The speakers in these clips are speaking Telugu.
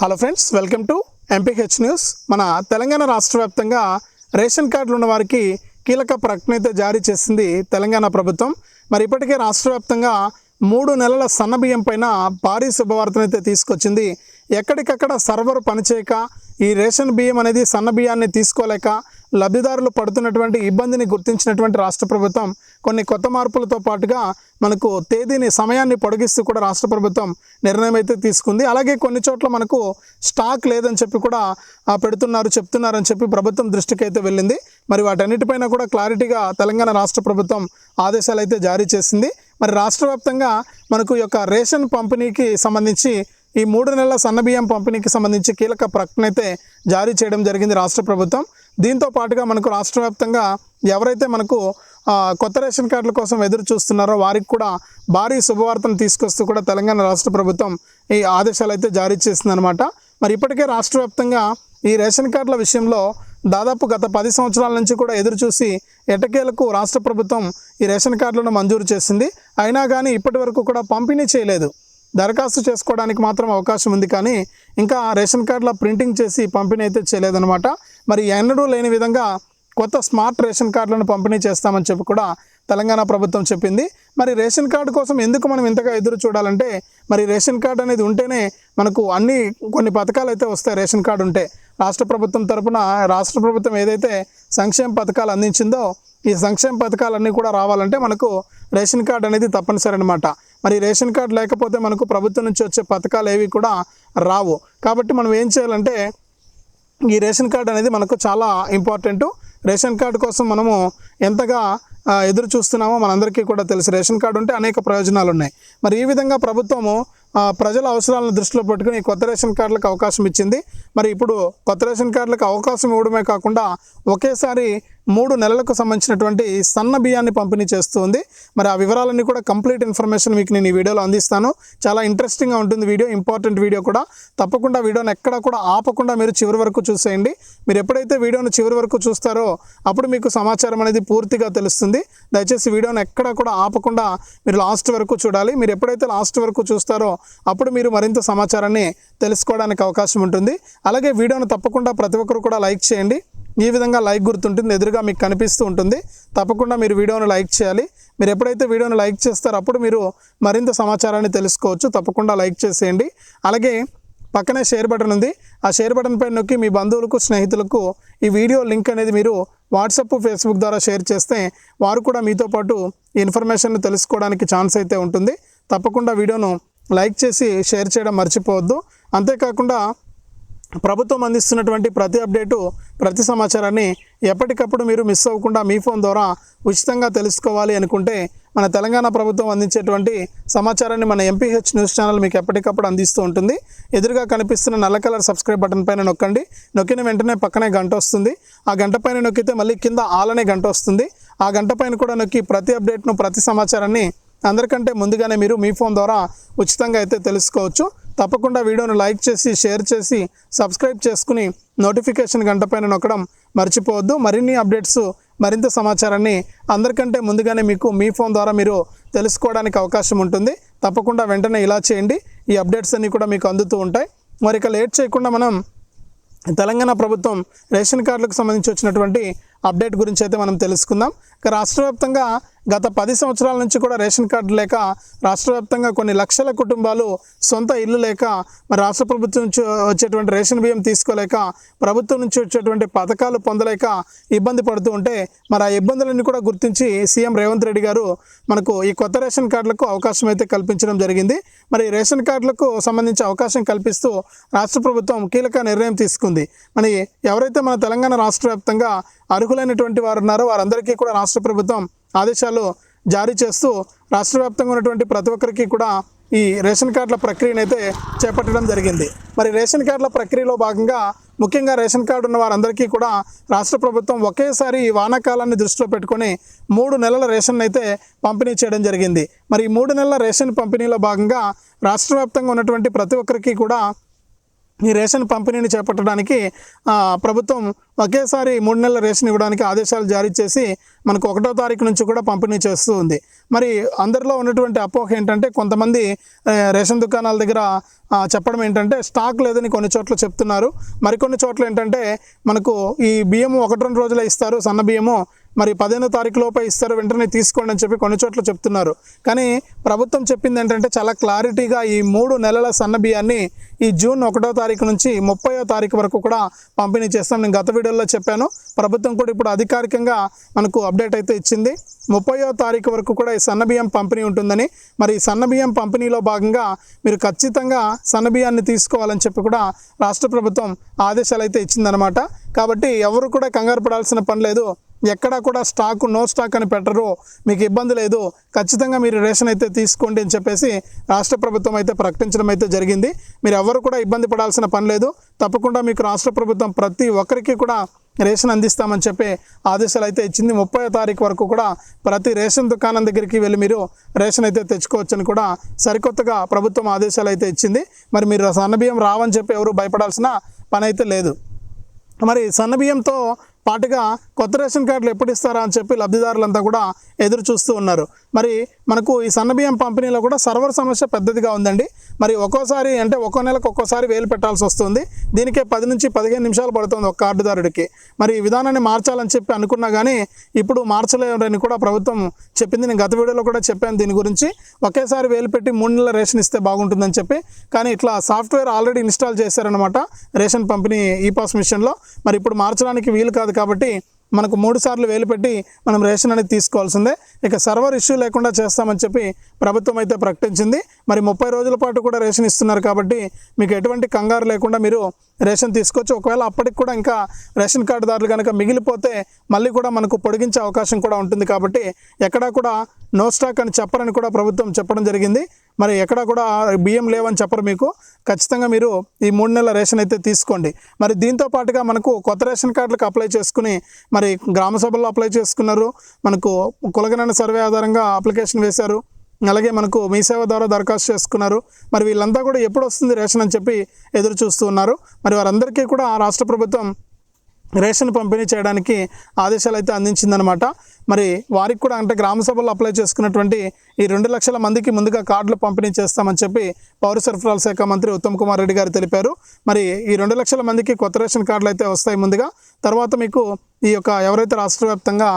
Hello friends welcome to MPH news మన తెలంగాణ రాష్ట్ర వ్యాప్తంగా రేషన్ కార్డులు ఉన్న వారికి కీలక ప్రకటన అయితే జారీ చేసింది తెలంగాణ ప్రభుత్వం. మరి ఇప్పటికే రాష్ట్ర వ్యాప్తంగా మూడు నెలల సన్న బియ్యం పైన భారీ శుభవార్తనైతే తీసుకొచ్చింది. ఎక్కడికక్కడ సర్వర్ పనిచేయక ఈ రేషన్ బియ్యం అనేది సన్న బియ్యాన్ని తీసుకోలేక లబ్ధిదారులు పడుతున్నటువంటి ఇబ్బందిని గుర్తించినటువంటి రాష్ట్ర ప్రభుత్వం కొన్ని కొత్త మార్పులతో పాటుగా మనకు తేదీని సమయాన్ని పొడిగిస్తూ కూడా రాష్ట్ర ప్రభుత్వం నిర్ణయం అయితే తీసుకుంది. అలాగే కొన్ని చోట్ల మనకు స్టాక్ లేదని చెప్పి కూడా పెడుతున్నారు చెప్తున్నారని చెప్పి ప్రభుత్వం దృష్టికి అయితే వెళ్ళింది. మరి వాటన్నిటిపైన కూడా క్లారిటీగా తెలంగాణ రాష్ట్ర ప్రభుత్వం ఆదేశాలు అయితే జారీ చేసింది. మరి రాష్ట్ర వ్యాప్తంగా మనకు యొక్క రేషన్ పంపిణీకి సంబంధించి ఈ మూడు నెలల సన్నబియ్యం పంపిణీకి సంబంధించి కీలక ప్రకటన అయితే జారీ చేయడం జరిగింది రాష్ట్ర ప్రభుత్వం. దీంతో పాటుగా మనకు రాష్ట్ర వ్యాప్తంగా ఎవరైతే మనకు కొత్త రేషన్ కార్డుల కోసం ఎదురు చూస్తున్నారో వారికి కూడా భారీ శుభవార్తను తీసుకొస్తూ కూడా తెలంగాణ రాష్ట్ర ప్రభుత్వం ఈ ఆదేశాలు అయితే జారీ చేసిందనమాట మరి ఇప్పటికే రాష్ట్ర వ్యాప్తంగా ఈ రేషన్ కార్డుల విషయంలో దాదాపు గత పది సంవత్సరాల నుంచి కూడా ఎదురు చూసి ఎటకేలకు రాష్ట్ర ప్రభుత్వం ఈ రేషన్ కార్డులను మంజూరు చేసింది. అయినా కానీ ఇప్పటి వరకు కూడా పంపిణీ చేయలేదు. దరఖాస్తు చేసుకోవడానికి మాత్రం అవకాశం ఉంది కానీ ఇంకా రేషన్ కార్డుల ప్రింటింగ్ చేసి పంపిణీ అయితే చేయలేదన్నమాట. మరి ఎన్నడూ లేని విధంగా కొత్త స్మార్ట్ రేషన్ కార్డులను పంపిణీ చేస్తామని చెప్పి కూడా తెలంగాణ ప్రభుత్వం చెప్పింది. మరి రేషన్ కార్డు కోసం ఎందుకు మనం ఇంతగా ఎదురు చూడాలంటే మరి రేషన్ కార్డు అనేది ఉంటేనే మనకు అన్ని కొన్ని పథకాలు అయితే వస్తాయి రేషన్ కార్డు ఉంటే. రాష్ట్ర ప్రభుత్వం తరపున రాష్ట్ర ప్రభుత్వం ఏదైతే సంక్షేమ పథకాలు అందించిందో ఈ సంక్షేమ పథకాలన్నీ కూడా రావాలంటే మనకు రేషన్ కార్డు అనేది తప్పనిసరి అనమాట మరి రేషన్ కార్డు లేకపోతే మనకు ప్రభుత్వం నుంచి వచ్చే పథకాలు ఏవి కూడా రావు. కాబట్టి మనం ఏం చేయాలంటే ఈ రేషన్ కార్డు అనేది మనకు చాలా ఇంపార్టెంట్. రేషన్ కార్డు కోసం మనము ఎంతగా ఎదురు చూస్తున్నామో మనందరికీ కూడా తెలుసు. రేషన్ కార్డు ఉంటే అనేక ప్రయోజనాలు ఉన్నాయి. మరి ఈ విధంగా ప్రభుత్వము ప్రజల అవసరాలను దృష్టిలో పెట్టుకుని కొత్త రేషన్ కార్డులకు అవకాశం ఇచ్చింది. మరి ఇప్పుడు కొత్త రేషన్ కార్డులకు అవకాశం ఇవ్వడమే కాకుండా ఒకేసారి మూడు నెలలకు సంబంధించినటువంటి సన్న బియ్యాన్ని పంపిణీ చేస్తుంది. మరి ఆ వివరాలన్నీ కూడా కంప్లీట్ ఇన్ఫర్మేషన్ మీకు నేను ఈ వీడియోలో అందిస్తాను. చాలా ఇంట్రెస్టింగ్గా ఉంటుంది వీడియో ఇంపార్టెంట్ వీడియో కూడా. తప్పకుండా వీడియోని ఎక్కడ కూడా ఆపకుండా మీరు చివరి వరకు చూసేయండి. మీరు ఎప్పుడైతే వీడియోను చివరి వరకు చూస్తారో అప్పుడు మీకు సమాచారం అనేది పూర్తిగా తెలుస్తుంది. దయచేసి వీడియోని ఎక్కడ కూడా ఆపకుండా మీరు లాస్ట్ వరకు చూడాలి. మీరు ఎప్పుడైతే లాస్ట్ వరకు చూస్తారో అప్పుడు మీరు మరింత సమాచారాన్ని తెలుసుకోవడానికి అవకాశం ఉంటుంది. అలాగే వీడియోను తప్పకుండా ప్రతి ఒక్కరు కూడా లైక్ చేయండి. ఈ విధంగా లైక్ గుర్తుంటుంది ఎదురుగా మీకు కనిపిస్తూ ఉంటుంది. తప్పకుండా మీరు వీడియోను లైక్ చేయాలి. మీరు ఎప్పుడైతే వీడియోను లైక్ చేస్తారో అప్పుడు మీరు మరింత సమాచారాన్ని తెలుసుకోవచ్చు. తప్పకుండా లైక్ చేసేయండి. అలాగే పక్కనే షేర్ బటన్ ఉంది. ఆ షేర్ బటన్ పైన నొక్కి మీ బంధువులకు స్నేహితులకు ఈ వీడియో లింక్ అనేది మీరు వాట్సాప్ ఫేస్బుక్ ద్వారా షేర్ చేస్తే వారు కూడా మీతో పాటు ఈ ఇన్ఫర్మేషన్ తెలుసుకోవడానికి ఛాన్స్ అయితే ఉంటుంది. తప్పకుండా వీడియోను లైక్ చేసి షేర్ చేయడం మర్చిపోవద్దు. అంతేకాకుండా ప్రభుత్వం అందిస్తున్నటువంటి ప్రతి అప్డేటు ప్రతి సమాచారాన్ని ఎప్పటికప్పుడు మీరు మిస్ అవ్వకుండా మీ ఫోన్ ద్వారా ఉచితంగా తెలుసుకోవాలి అనుకుంటే మన తెలంగాణ ప్రభుత్వం అందించేటువంటి సమాచారాన్ని మన ఎంపీహెచ్ న్యూస్ ఛానల్ మీకు ఎప్పటికప్పుడు అందిస్తూ ఉంటుంది. ఎదురుగా కనిపిస్తున్న నల్ల కలర్ సబ్స్క్రైబ్ బటన్ పైన నొక్కండి. నొక్కిన వెంటనే పక్కనే గంట వస్తుంది. ఆ గంట పైన నొక్కితే మళ్ళీ కింద ఆలనే గంట వస్తుంది. ఆ గంట పైన కూడా నొక్కి ప్రతి అప్డేట్ను ప్రతి సమాచారాన్ని అందరికంటే ముందుగానే మీరు మీ ఫోన్ ద్వారా ఉచితంగా అయితే తెలుసుకోవచ్చు. తప్పకుండా వీడియోను లైక్ చేసి షేర్ చేసి సబ్స్క్రైబ్ చేసుకుని నోటిఫికేషన్ గంట పైన నొక్కడం మర్చిపోవద్దు. మరిన్ని అప్డేట్స్ మరింత సమాచారాన్ని అందరికంటే ముందుగానే మీకు మీ ఫోన్ ద్వారా మీరు తెలుసుకోవడానికి అవకాశం ఉంటుంది. తప్పకుండా వెంటనే ఇలా చేయండి. ఈ అప్డేట్స్ అన్నీ కూడా మీకు అందుతూ ఉంటాయి. మరి ఇక లేట్ చేయకుండా మనం తెలంగాణ ప్రభుత్వం రేషన్ కార్డులకు సంబంధించి వచ్చినటువంటి అప్డేట్ గురించి అయితే మనం తెలుసుకుందాం. ఇక రాష్ట్ర వ్యాప్తంగా గత పది సంవత్సరాల నుంచి కూడా రేషన్ కార్డు లేక రాష్ట్ర వ్యాప్తంగా కొన్ని లక్షల కుటుంబాలు సొంత ఇల్లు లేక మరి రాష్ట్ర ప్రభుత్వం నుంచి వచ్చేటువంటి రేషన్ బియ్యం తీసుకోలేక ప్రభుత్వం నుంచి వచ్చేటువంటి పథకాలు పొందలేక ఇబ్బంది పడుతూ ఉంటే మరి ఆ ఇబ్బందులన్నీ కూడా గుర్తించి సీఎం రేవంత్ రెడ్డి గారు మనకు ఈ కొత్త రేషన్ కార్డులకు అవకాశం అయితే కల్పించడం జరిగింది. మరి రేషన్ కార్డులకు సంబంధించి అవకాశం కల్పిస్తూ రాష్ట్ర ప్రభుత్వం కీలక నిర్ణయం తీసుకుంది. మరి ఎవరైతే మన తెలంగాణ రాష్ట్ర వ్యాప్తంగా అర్హులైనటువంటి వారు ఉన్నారు. వారందరికీ కూడా రాష్ట్ర ప్రభుత్వం ఆదేశాలు జారీ చేస్తూ రాష్ట్ర వ్యాప్తంగా ఉన్నటువంటి ప్రతి ఒక్కరికి కూడా ఈ రేషన్ కార్డుల ప్రక్రియను అయితే చేపట్టడం జరిగింది. మరి రేషన్ కార్డుల ప్రక్రియలో భాగంగా ముఖ్యంగా రేషన్ కార్డు ఉన్న వారందరికీ కూడా రాష్ట్ర ప్రభుత్వం ఒకేసారి ఈ వానాకాలాన్ని దృష్టిలో పెట్టుకొని మూడు నెలల రేషన్ అయితే పంపిణీ చేయడం జరిగింది. మరి ఈ మూడు నెలల రేషన్ పంపిణీలో భాగంగా రాష్ట్ర వ్యాప్తంగా ఉన్నటువంటి ప్రతి ఒక్కరికి కూడా ఈ రేషన్ పంపిణీని చేపట్టడానికి ప్రభుత్వం ఒకేసారి మూడు నెలల రేషన్ ఇవ్వడానికి ఆదేశాలు జారీ చేసి మనకు ఒకటో తారీఖు నుంచి కూడా పంపిణీ చేస్తూ ఉంది. మరి అందరిలో ఉన్నటువంటి అపోహ ఏంటంటే కొంతమంది రేషన్ దుకాణాల దగ్గర చెప్పడం ఏంటంటే స్టాక్ లేదని కొన్ని చోట్ల చెప్తున్నారు. మరికొన్ని చోట్ల ఏంటంటే మనకు ఈ బియ్యము ఒకటి రెండు రోజులే ఇస్తారు సన్న బియ్యము మరి పదిహేనో తారీఖు లోపే ఇస్తారు వెంటనే తీసుకోండి అని చెప్పి కొన్ని చోట్ల చెప్తున్నారు. కానీ ప్రభుత్వం చెప్పింది ఏంటంటే చాలా క్లారిటీగా ఈ మూడు నెలల సన్న బియ్యాన్ని ఈ జూన్ ఒకటో తారీఖు నుంచి ముప్పయో తారీఖు వరకు కూడా పంపిణీ చేస్తాం. నేను గత వీడియోలో చెప్పాను. ప్రభుత్వం కూడా ఇప్పుడు అధికారికంగా మనకు అప్డేట్ అయితే ఇచ్చింది. ముప్పయో తారీఖు వరకు కూడా ఈ సన్న బియ్యం పంపిణీ ఉంటుందని మరి ఈ సన్న బియ్యం పంపిణీలో భాగంగా మీరు ఖచ్చితంగా సన్నబియ్యాన్ని తీసుకోవాలని చెప్పి కూడా రాష్ట్ర ప్రభుత్వం ఆదేశాలు అయితే ఇచ్చిందనమాట కాబట్టి ఎవరు కూడా కంగారు పడాల్సిన పని లేదు. ఎక్కడా కూడా స్టాక్ నో స్టాక్ అని పెట్టరు. మీకు ఇబ్బంది లేదు. ఖచ్చితంగా మీరు రేషన్ అయితే తీసుకోండి అని చెప్పేసి రాష్ట్ర ప్రభుత్వం అయితే ప్రకటించడం అయితే జరిగింది. మీరు ఎవరు కూడా ఇబ్బంది పడాల్సిన పని లేదు. తప్పకుండా మీకు రాష్ట్ర ప్రభుత్వం ప్రతి ఒక్కరికి కూడా రేషన్ అందిస్తామని చెప్పి ఆదేశాలు అయితే ఇచ్చింది. ముప్పై తారీఖు వరకు కూడా ప్రతి రేషన్ దుకాణం దగ్గరికి వెళ్ళి మీరు రేషన్ అయితే తెచ్చుకోవచ్చని కూడా సరికొత్తగా ప్రభుత్వం ఆదేశాలు అయితే ఇచ్చింది. మరి మీరు సన్నబియ్యం రావని చెప్పి ఎవరు భయపడాల్సిన పని అయితే లేదు. మరి సన్నబియ్యంతో పాటుగా కొత్త రేషన్ కార్డులు ఎప్పుడు ఇస్తారా అని చెప్పి లబ్ధిదారులంతా కూడా ఎదురు చూస్తూ ఉన్నారు. మరి మనకు ఈ సన్నబియ్యం పంపిణీలో కూడా సర్వర్ సమస్య పెద్దదిగా ఉందండి. మరి ఒక్కోసారి అంటే ఒక్కో నెలకు ఒక్కోసారి వేలు పెట్టాల్సి వస్తుంది. దీనికే పది నుంచి పదిహేను నిమిషాలు పడుతుంది ఒక కార్డుదారుడికి. మరి ఈ విధానాన్ని మార్చాలని చెప్పి అనుకున్నా కానీ ఇప్పుడు మార్చలేరని కూడా ప్రభుత్వం చెప్పింది. నేను గత వీడియోలో కూడా చెప్పాను దీని గురించి. ఒకేసారి వేలు పెట్టి మూడు నెలల రేషన్ ఇస్తే బాగుంటుందని చెప్పి. కానీ ఇట్లా సాఫ్ట్వేర్ ఆల్రెడీ ఇన్స్టాల్ చేశారనమాట రేషన్ పంపిణీ ఈ పాస్ మిషన్లో. మరి ఇప్పుడు మార్చడానికి వీలు కాదు కాబట్టి మనకు మూడు సార్లు వేలు పెట్టి మనం రేషన్ అనేది తీసుకోవాల్సిందే. ఇక సర్వర్ ఇష్యూ లేకుండా చేస్తామని చెప్పి ప్రభుత్వం అయితే ప్రకటించింది. మరి ముప్పై రోజుల పాటు కూడా రేషన్ ఇస్తున్నారు కాబట్టి మీకు ఎటువంటి కంగారు లేకుండా మీరు రేషన్ తీసుకోవచ్చు. ఒకవేళ అప్పటికి కూడా ఇంకా రేషన్ కార్డుదారులు కనుక మిగిలిపోతే మళ్ళీ కూడా మనకు పొడిగించే అవకాశం కూడా ఉంటుంది కాబట్టి ఎక్కడా కూడా నో స్టాక్ అని చెప్పరని కూడా ప్రభుత్వం చెప్పడం జరిగింది. మరి ఎక్కడ కూడా బియ్యం లేవని చెప్పరు మీకు. ఖచ్చితంగా మీరు ఈ మూడు నెలల రేషన్ అయితే తీసుకోండి. మరి దీంతో పాటుగా మనకు కొత్త రేషన్ కార్డులకు అప్లై చేసుకుని మరి గ్రామ సభల్లో అప్లై చేసుకున్నారు. మనకు కులగణన సర్వే ఆధారంగా అప్లికేషన్ వేశారు. అలాగే మనకు మీ సేవ ద్వారా దరఖాస్తు చేసుకున్నారు. మరి వీళ్ళంతా కూడా ఎప్పుడు వస్తుంది రేషన్ అని చెప్పి ఎదురు చూస్తూ ఉన్నారు. మరి వారందరికీ కూడా రాష్ట్ర ప్రభుత్వం రేషన్ పంపిణీ చేయడానికి ఆదేశాలు అయితే అందించిందనమాట మరి వారికి కూడా అంటే గ్రామ సభల్లో అప్లై చేసుకున్నటువంటి ఈ రెండు లక్షల మందికి ముందుగా కార్డులు పంపిణీ చేస్తామని చెప్పి పౌర సరఫరాల శాఖ మంత్రి ఉత్తమ్ కుమార్ రెడ్డి గారు తెలిపారు. మరి ఈ రెండు లక్షల మందికి కొత్త రేషన్ కార్డులు అయితే వస్తాయి ముందుగా. తర్వాత మీకు ఈ యొక్క ఎవరైతే రాష్ట్ర వ్యాప్తంగా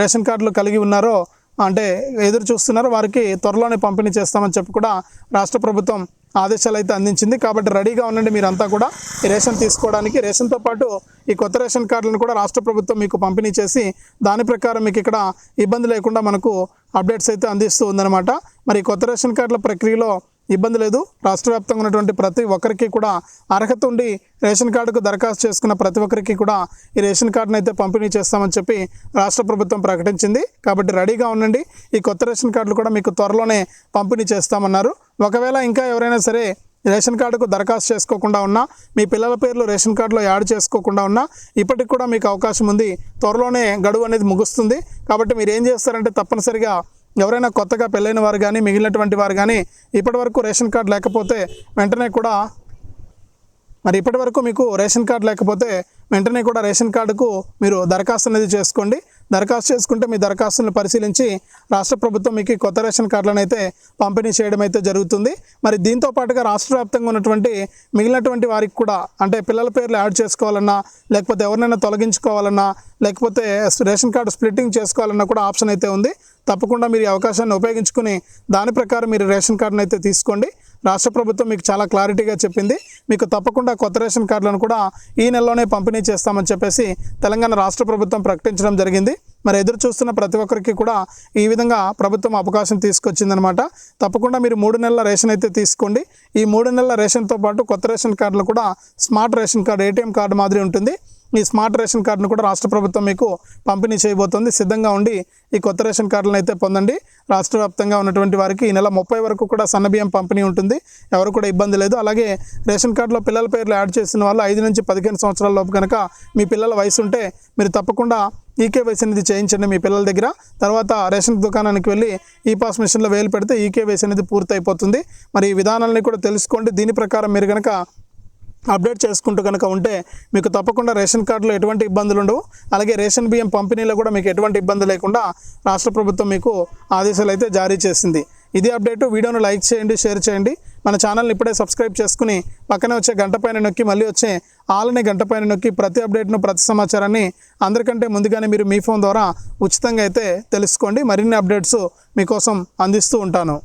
రేషన్ కార్డులు కలిగి ఉన్నారో అంటే ఎదురు చూస్తున్నారో వారికి త్వరలోనే పంపిణీ చేస్తామని చెప్పి కూడా రాష్ట్ర ప్రభుత్వం ఆదేశాలు అయితే అందించింది. కాబట్టి రెడీగా ఉండండి మీరంతా కూడా ఈ రేషన్ తీసుకోవడానికి. రేషన్తో పాటు ఈ కొత్త రేషన్ కార్డులను కూడా రాష్ట్ర ప్రభుత్వం మీకు పంపిణీ చేసి దాని ప్రకారం మీకు ఇక్కడ ఇబ్బంది లేకుండా మనకు అప్డేట్స్ అయితే అందిస్తూ ఉందన్నమాట. మరి కొత్త రేషన్ కార్డుల ప్రక్రియలో ఇబ్బంది లేదు. రాష్ట్ర వ్యాప్తంగా ఉన్నటువంటి ప్రతి ఒక్కరికి కూడా అర్హత ఉండి రేషన్ కార్డుకు దరఖాస్తు చేసుకున్న ప్రతి ఒక్కరికి కూడా ఈ రేషన్ కార్డును అయితే పంపిణీ చేస్తామని చెప్పి రాష్ట్ర ప్రభుత్వం ప్రకటించింది. కాబట్టి రెడీగా ఉండండి. ఈ కొత్త రేషన్ కార్డులు కూడా మీకు త్వరలోనే పంపిణీ చేస్తామన్నారు. ఒకవేళ ఇంకా ఎవరైనా సరే రేషన్ కార్డుకు దరఖాస్తు చేసుకోకుండా ఉన్నా మీ పిల్లల పేర్లు రేషన్ కార్డులో యాడ్ చేసుకోకుండా ఉన్నా ఇప్పటికి కూడా మీకు అవకాశం ఉంది. త్వరలోనే గడువు అనేది ముగుస్తుంది. కాబట్టి మీరు ఏం చేస్తారంటే తప్పనిసరిగా ఎవరైనా కొత్తగా పెళ్ళైన వారు కానీ మిగిలినటువంటి వారు కానీ ఇప్పటివరకు రేషన్ కార్డు లేకపోతే వెంటనే కూడా మరి ఇప్పటి వరకు మీకు రేషన్ కార్డు లేకపోతే వెంటనే కూడా రేషన్ కార్డుకు మీరు దరఖాస్తు అనేది చేసుకోండి. దరఖాస్తు చేసుకుంటే మీ దరఖాస్తులను పరిశీలించి రాష్ట్ర ప్రభుత్వం మీకు కొత్త రేషన్ కార్డులను అయితే పంపిణీ చేయడం అయితే జరుగుతుంది. మరి దీంతో పాటుగా రాష్ట్ర వ్యాప్తంగా ఉన్నటువంటి మిగిలినటువంటి వారికి కూడా అంటే పిల్లల పేర్లు యాడ్ చేసుకోవాలన్నా లేకపోతే ఎవరినైనా తొలగించుకోవాలన్నా లేకపోతే రేషన్ కార్డు స్ప్లిట్టింగ్ చేసుకోవాలన్నా కూడా ఆప్షన్ అయితే ఉంది. తప్పకుండా మీరు ఈ అవకాశాన్ని ఉపయోగించుకుని దాని ప్రకారం మీరు రేషన్ కార్డును అయితే తీసుకోండి. రాష్ట్ర ప్రభుత్వం మీకు చాలా క్లారిటీగా చెప్పింది. మీకు తప్పకుండా కొత్త రేషన్ కార్డులను కూడా ఈ నెలలోనే పంపిణీ చేస్తామని చెప్పేసి తెలంగాణ రాష్ట్ర ప్రభుత్వం ప్రకటించడం జరిగింది. మరి ఎదురు చూస్తున్న ప్రతి ఒక్కరికి కూడా ఈ విధంగా ప్రభుత్వం అవకాశం తీసుకొచ్చిందనమాట తప్పకుండా మీరు మూడు నెలల రేషన్ అయితే తీసుకోండి. ఈ మూడు నెలల రేషన్తో పాటు కొత్త రేషన్ కార్డులు కూడా smart ration card ATM card మాదిరి ఉంటుంది. ఈ స్మార్ట్ రేషన్ కార్డును కూడా రాష్ట్ర ప్రభుత్వం మీకు పంపిణీ చేయబోతోంది. సిద్ధంగా ఉండి ఈ కొత్త రేషన్ కార్డులను అయితే పొందండి. రాష్ట్ర వ్యాప్తంగా ఉన్నటువంటి వారికి ఈ నెల ముప్పై వరకు కూడా సన్నబియ్యం పంపిణీ ఉంటుంది. ఎవరు కూడా ఇబ్బంది లేదు. అలాగే రేషన్ కార్డులో పిల్లల పేర్లు యాడ్ చేసిన వాళ్ళు ఐదు నుంచి పదిహేను సంవత్సరాల లోపు కనుక మీ పిల్లల వయసు ఉంటే మీరు తప్పకుండా ఈకేవైసీ అనేది చేయించండి మీ పిల్లల దగ్గర. తర్వాత రేషన్ దుకాణానికి వెళ్ళి ఈ పాస్ మిషన్లో వేలు పెడితే ఈకేవైసీ అనేది పూర్తయిపోతుంది. మరి ఈ విధానాలని కూడా తెలుసుకోండి. దీని ప్రకారం మీరు కనుక అప్డేట్ చేసుకుంటూ కనుక ఉంటే మీకు తప్పకుండా రేషన్ కార్డులో ఎటువంటి ఇబ్బందులు ఉండవు. అలాగే రేషన్ బియ్యం పంపిణీలో కూడా మీకు ఎటువంటి ఇబ్బంది లేకుండా రాష్ట్ర ప్రభుత్వం మీకు ఆదేశాలు అయితే జారీ చేసింది. ఇది అప్డేట్ వీడియోను లైక్ చేయండి షేర్ చేయండి. మన ఛానల్ని ఇప్పుడే సబ్స్క్రైబ్ చేసుకుని పక్కనే వచ్చే గంట పైన నొక్కి మళ్ళీ వచ్చే ఆలనే గంట పైన నొక్కి ప్రతి అప్డేట్ను ప్రతి సమాచారాన్ని అందరికంటే ముందుగానే మీరు మీ ఫోన్ ద్వారా ఉచితంగా అయితే తెలుసుకోండి. మరిన్ని అప్డేట్స్ మీకోసం అందిస్తూ ఉంటాను.